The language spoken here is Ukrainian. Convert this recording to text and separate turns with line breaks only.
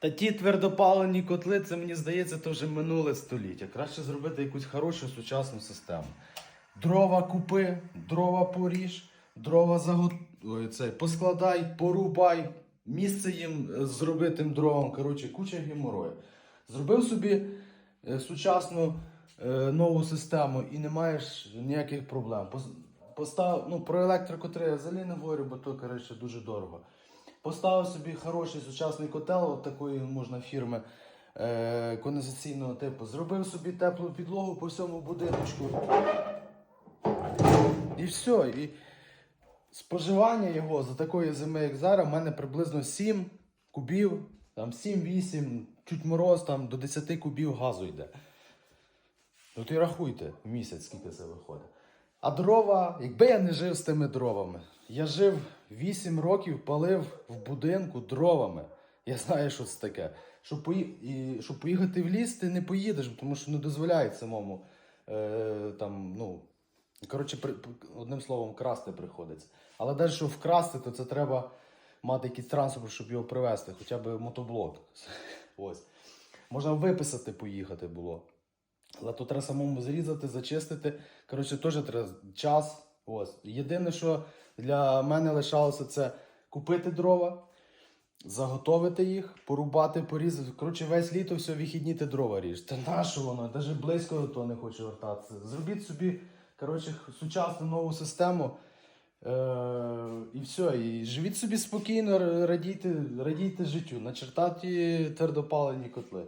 Та ті твердопалені котли, це мені здається, то вже минуле століття. Краще зробити якусь хорошу сучасну систему. Дрова купи, дрова поріж, дрова загот... Ой, це, поскладай, порубай, місце їм е, зроби тим дровам. Коротше, куча геморою. Зробив собі е, сучасну е, нову систему і не маєш ніяких проблем. Постав, ну, про електрокотри я взагалі не говорю, бо то коротше, дуже дорого. Поставив собі хороший сучасний котел, от такої можна фірми е, конденсаційного типу. Зробив собі теплу підлогу по всьому будиночку. І все. І споживання його за такої зими, як зараз, в мене приблизно 7 кубів, там 7-8, чуть мороз, там до 10 кубів газу йде. Ну то рахуйте в місяць, скільки це виходить. А дрова, якби я не жив з тими дровами, я жив 8 років, палив в будинку дровами. Я знаю, що це таке. Щоб, пої... і, щоб поїхати в ліс, ти не поїдеш, тому що не дозволяють самому е, там, ну, коротше, при... одним словом, красти приходиться. Але навіть щоб вкрасти, то це треба мати якийсь транспорт, щоб його привезти, хоча б мотоблок. Ось. Можна виписати, поїхати було. Але то треба самому зрізати, зачистити. Коротше, теж треба час. Ось. Єдине, що для мене лишалося, це купити дрова, заготовити їх, порубати, порізати. Коротше, весь літо все вихідні ти дрова ріж. Та на що воно? Навіть близько до того не хочу вертатися. Зробіть собі коротше, сучасну нову систему. Е, і все, і живіть собі спокійно, радійте, радійте життю, начертаті твердопалені котли.